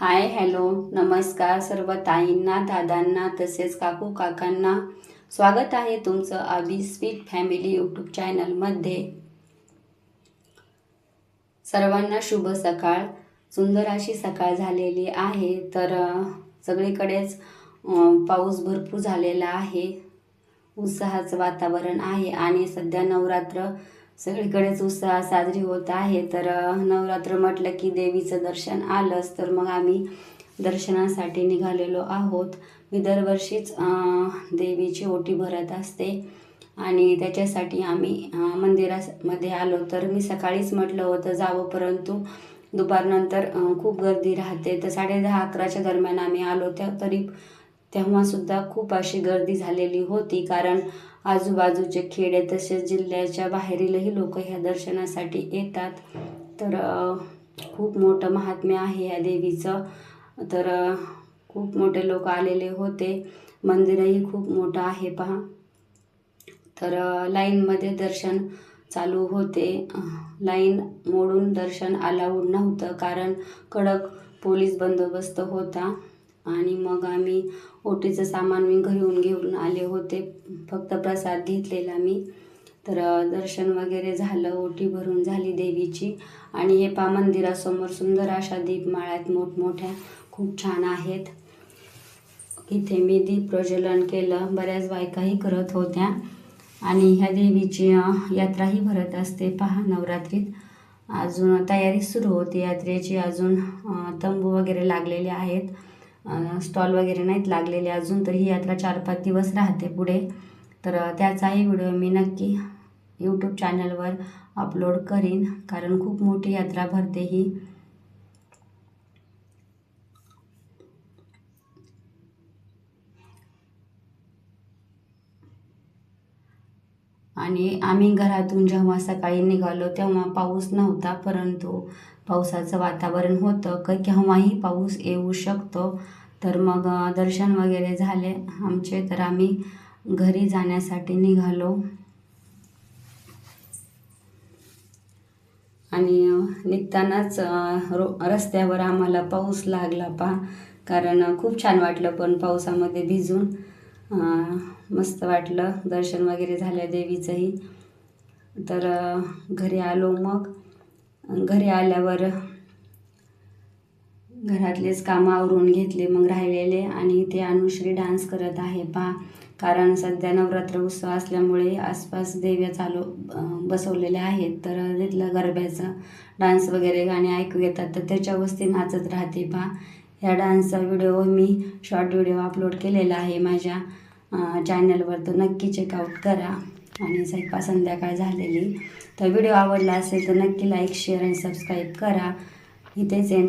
Hi hello नमस्कार सर्व ताईंना दादांना तसेच काकू काकांना. स्वागत आहे तुमचं आबी स्वीट फॅमिली यूट्यूब चॅनलमध्ये. सर्वांना शुभ सकाळ. सुंदर अशी सकाळ झालेली आहे तर सगळीकडेच पाऊस भरपूर झालेला आहे. उत्साहाचं वातावरण आहे आणि सध्या नवरात्र सगळीकडेच उत्साह साजरी होत आहे. तर नवरात्र म्हटलं की देवीचं दर्शन आलंच. तर मग आम्ही दर्शनासाठी निघालेलो आहोत. मी दरवर्षीच देवीची ओटी भरत असते. आणि त्याच्यासाठी आम्ही मंदिरामध्ये आलो. तर मी सकाळीच म्हटलं होतं जावं परंतु दुपारनंतर खूप गर्दी राहते. तर साडेदहा अकराच्या दरम्यान आम्ही आलो. त्या तरी तेव्हासुद्धा खूप अशी गर्दी झालेली होती. कारण आजूबाजूचे खेडे तसेच जिल्ह्याच्या बाहेरीलही लोक ह्या दर्शनासाठी येतात. तर खूप मोठं महात्म्य आहे या देवीचं. तर खूप मोठे लोक आलेले होते. मंदिरही खूप मोठं आहे पहा. तर लाईनमध्ये दर्शन चालू होते. लाईन मोडून दर्शन अलाउड नव्हतं कारण कडक पोलीस बंदोबस्त होता. आणि मग आम्ही ओटीचं सामान मी घेऊन घेऊन आले होते. फक्त प्रसाद घेतलेला मी. तर दर्शन वगैरे झालं. ओटी भरून झाली देवीची. आणि हे पा मंदिरासमोर सुंदर अशा दीपमाळ्यात मोठमोठ्या खूप छान आहेत. इथे मी दीप प्रज्वलन केलं. बऱ्याच बायकाही करत होत्या. आणि ह्या देवीची यात्राही भरत असते. पहा नवरात्रीत अजून तयारी सुरू होती. यात्रेची अजून तंबू वगैरे लागलेले आहेत. स्टॉल वगैरे नाहीत लागलेले अजून तर ही यात्रा चार पाच दिवस राहते पुढे. तर त्याचाही व्हिडिओ मी नक्की यूट्यूब चॅनलवर अपलोड करीन कारण खूप मोठी यात्रा भरते ही. आणि आम्ही घरातून जेव्हा सकाळी निघालो तेव्हा पाऊस नव्हता परंतु पावसाचं वातावरण होतं. क केव्हाही पाऊस येऊ शकतो. तर मग दर्शन वगैरे झाले आमचे. तर आम्ही घरी जाण्यासाठी निघालो. आणि निघतानाच रो रस्त्यावर आम्हाला पाऊस लागला पा. कारण खूप छान वाटलं पण पावसामध्ये भिजून. मस्त वाटलं. दर्शन वगैरे झालं देवीचंही. तर घरी आलो मग. घरी आल्यावर घरातलेच कामं आवरून घेतले मग राहिलेले आणि ते अनुश्री डान्स करत आहे. पहा कारण सध्या नवरात्र उत्सव असल्यामुळे आसपास देव्या चालू बसवलेल्या आहेत. तर तिथलं गरब्याचं डान्स वगैरे गाणे ऐकू येतात तर त्याच्यावरच वस्ती नाचत राहते. पहा ह्या डान्सचा व्हिडिओ मी शॉर्ट व्हिडिओ अपलोड केलेला आहे माझ्या चॅनलवर तर नक्की चेकआउट करा. आणि स्वयंपाक संध्याकाळ झालेली. तर व्हिडिओ आवडला असेल तर नक्की लाईक शेअर आणि सबस्क्राईब करा. इथेच एंड